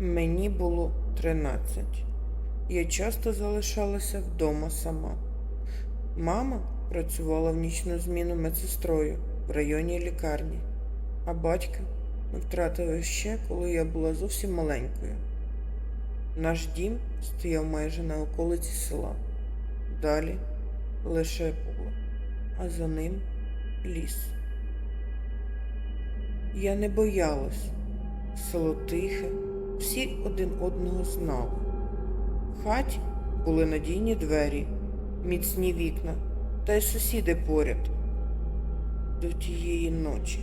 Мені було 13. Я часто залишалася вдома сама. Мама працювала в нічну зміну медсестрою в районній лікарні, а батька ми ще, коли я була зовсім маленькою. Наш дім стояв майже на околиці села. Далі лише поле, а за ним ліс. Я не боялась. Село тихе, всі один одного знали. В хаті були надійні двері, міцні вікна та й сусіди поряд. До тієї ночі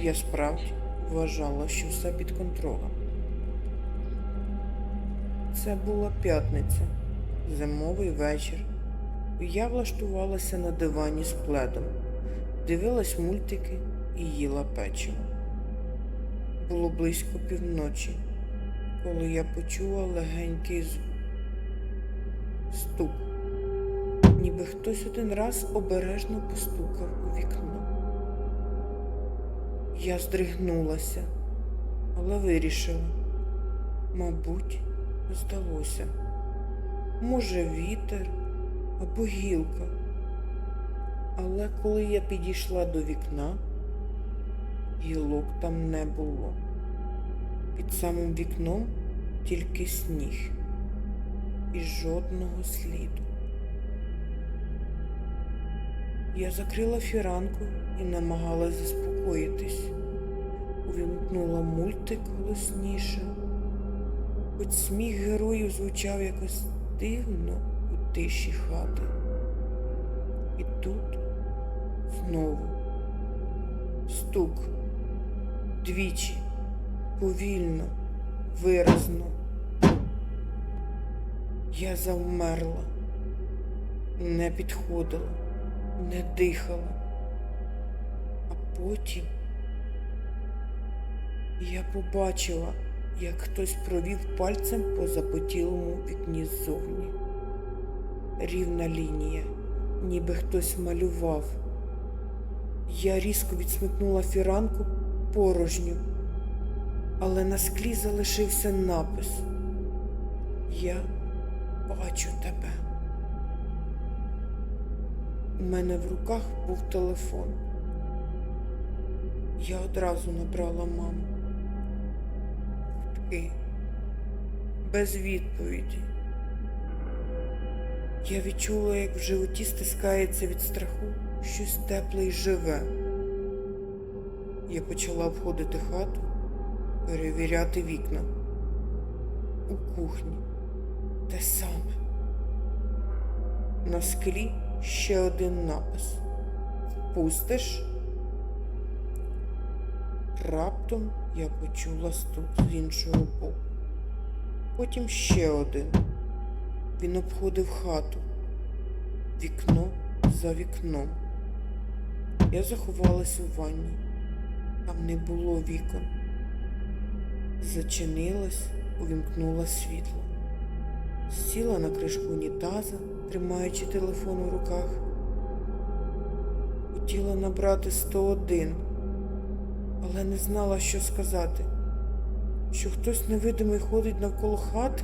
я справді вважала, що все під контролем. Це була п'ятниця, зимовий вечір. Я влаштувалася на дивані з пледом, дивилась мультики і їла печиво. Було близько півночі, коли я почула легенький звук. Стук. Ніби хтось один раз обережно постукав у вікно. Я здригнулася, але вирішила. Мабуть, здалося. Може, вітер або гілка. Але коли я підійшла до вікна, гілок там не було. Під самим вікном тільки сніг і жодного сліду. Я закрила фіранку і намагалась заспокоїтись. Увімкнула мультик голосніше, хоч сміх героїв звучав якось дивно у тиші хати. І тут знову стук двічі, повільно, виразно. Я завмерла, не підходила, не дихала, а потім я побачила, як хтось провів пальцем по запотілому вікні ззовні. Рівна лінія, ніби хтось малював. Я різко відсмикнула фіранку порожню, але на склі залишився напис Я бачу тебе. У мене в руках був телефон. Я одразу набрала маму. Гудки. Без відповіді. Я відчула, як в животі стискається від страху щось тепле й живе. Я почала обходити хату, перевіряти вікна. У кухні те саме. На склі ще один напис. Впустиш? Раптом я почула стук з іншого боку. Потім ще один. Він обходив хату. Вікно за вікном. Я заховалась у ванні. Там не було вікон. Зачинилась, увімкнула світло. Сіла на кришку унітаза, тримаючи телефон у руках. Хотіла набрати 101, але не знала, що сказати. Що хтось невидимий ходить навколо хати.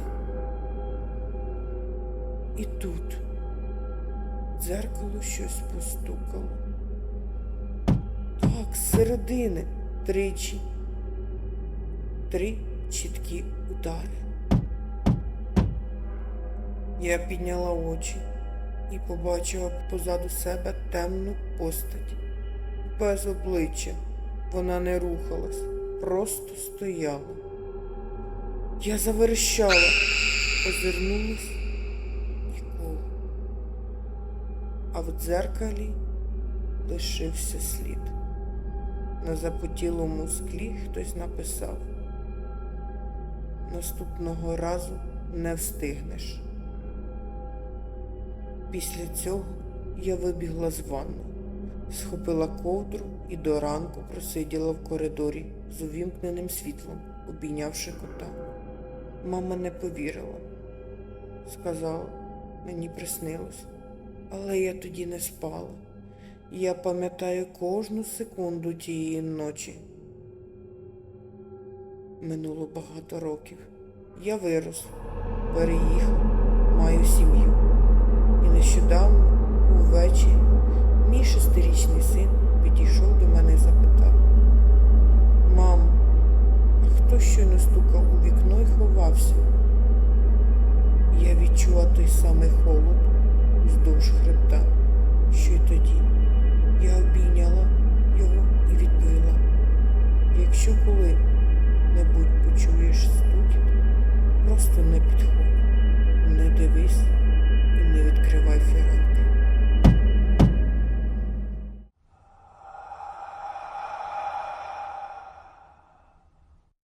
І тут дзеркало щось постукало. З середини тричі. Три чіткі удари. Я підняла очі і побачила позаду себе темну постать. Без обличчя вона не рухалась, просто стояла. Я заверещала, озирнулась нікого. А в дзеркалі лишився слід. На запотілому склі хтось написав Наступного разу не встигнеш. Після цього я вибігла з ванну, схопила ковдру і до ранку просиділа в коридорі з увімкненим світлом, обійнявши кота. Мама не повірила. Сказала, мені приснилось, але я тоді не спала. Я пам'ятаю кожну секунду тієї ночі. Минуло багато років. Я вирос, переїхав, маю сім'ю. І нещодавно, увечері, мій шестирічний син підійшов до мене просто